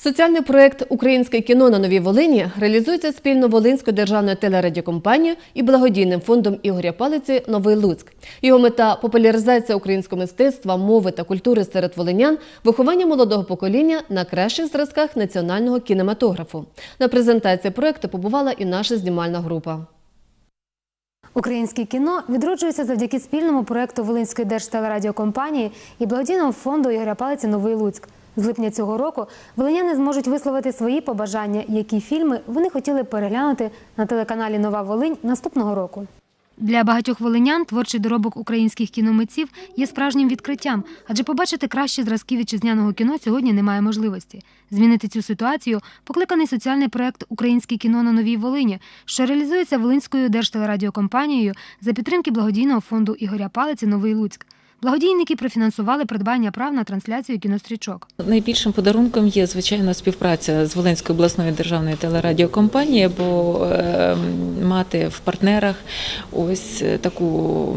Соціальний проект Українське кіно на Новій Волині реалізується спільно Волинською державною телерадіокомпанією і благодійним фондом Ігоря Палиці Новий Луцьк. Його мета популяризація українського мистецтва, мови та культури серед волинян, виховання молодого покоління на кращих зразках національного кінематографу. На презентації проекту побувала і наша знімальна група. Українське кіно відроджується завдяки спільному проекту Волинської держтелерадіокомпанії і благодійного фонду Ігоря Палиці Новий Луцьк. З липня цього року волиняни зможуть висловити свої побажання, які фільми вони хотіли переглянути на телеканалі Нова Волинь наступного року. Для багатьох волинян творчий доробок українських кіномитців є справжнім відкриттям, адже побачити кращі зразки вітчизняного кіно сьогодні немає можливості. Змінити цю ситуацію покликаний соціальний проект Українське кіно на Новій Волині, що реалізується Волинською держтелерадіокомпанією за підтримки благодійного фонду Ігоря Палиці Новий Луцьк. Благодійники профінансували придбання прав на трансляцію кінострічок. Найбільшим подарунком є звичайно співпраця з Волинською обласною державною телерадіокомпанією, бо е, мати в партнерах ось таку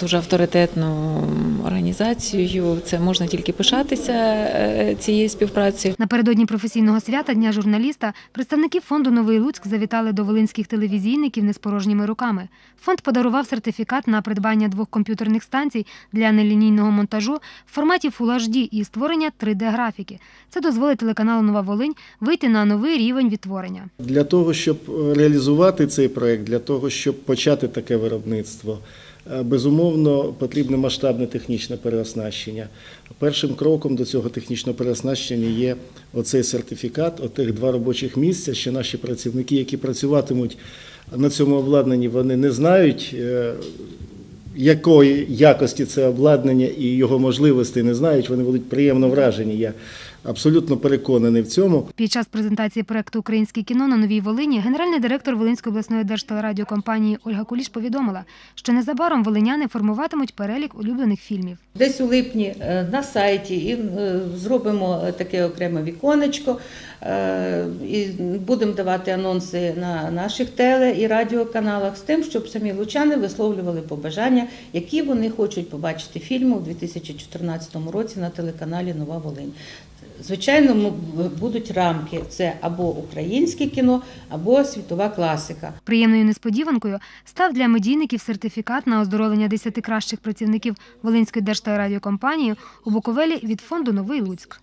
дуже авторитетну організацію. Це можна тільки пишатися е, цією співпрацею. Напередодні професійного свята Дня журналіста представники фонду Новий Луцьк завітали до волинських телевізійників не з порожніми руками. Фонд подарував сертифікат на придбання двох комп'ютерних станцій для нелінійного монтажу в форматі Full HD і створення 3D-графіки. Це дозволить телеканалу Нова Волинь вийти на новий рівень відтворення. Для того, щоб е, реалізувати цей проект, для того, щоб почати таке виробництво, безумовно потрібне масштабне технічне переоснащення. Першим кроком до цього технічного переоснащення є оцей сертифікат, отих два робочих місця, що наші працівники, які працюватимуть на цьому обладнанні, вони не знають. Якої якості це обладнання і його можливостей не знають, вони будуть приємно вражені. Я абсолютно переконаний в цьому. Під час презентації проекту Українське кіно на Новій Волині генеральний директор Волинської обласної держтелерадіокомпанії Ольга Куліш повідомила, що незабаром волиняни формуватимуть перелік улюблених фільмів. Десь у липні е, на сайті і е, зробимо е, таке окреме віконечко, і будемо давати анонси на наших теле і радіоканалах з тим, щоб самі лучани висловлювали побажання, які вони хочуть побачити фільми у 2014 році на телеканалі Нова Волинь. Звичайно, будуть рамки: це або українське кіно, або світова класика. Приємною несподіванкою став для медійників сертифікат на оздоровлення 10 кращих працівників Волинської держтелерадіокомпанії у Буковелі від фонду Новий Луцьк.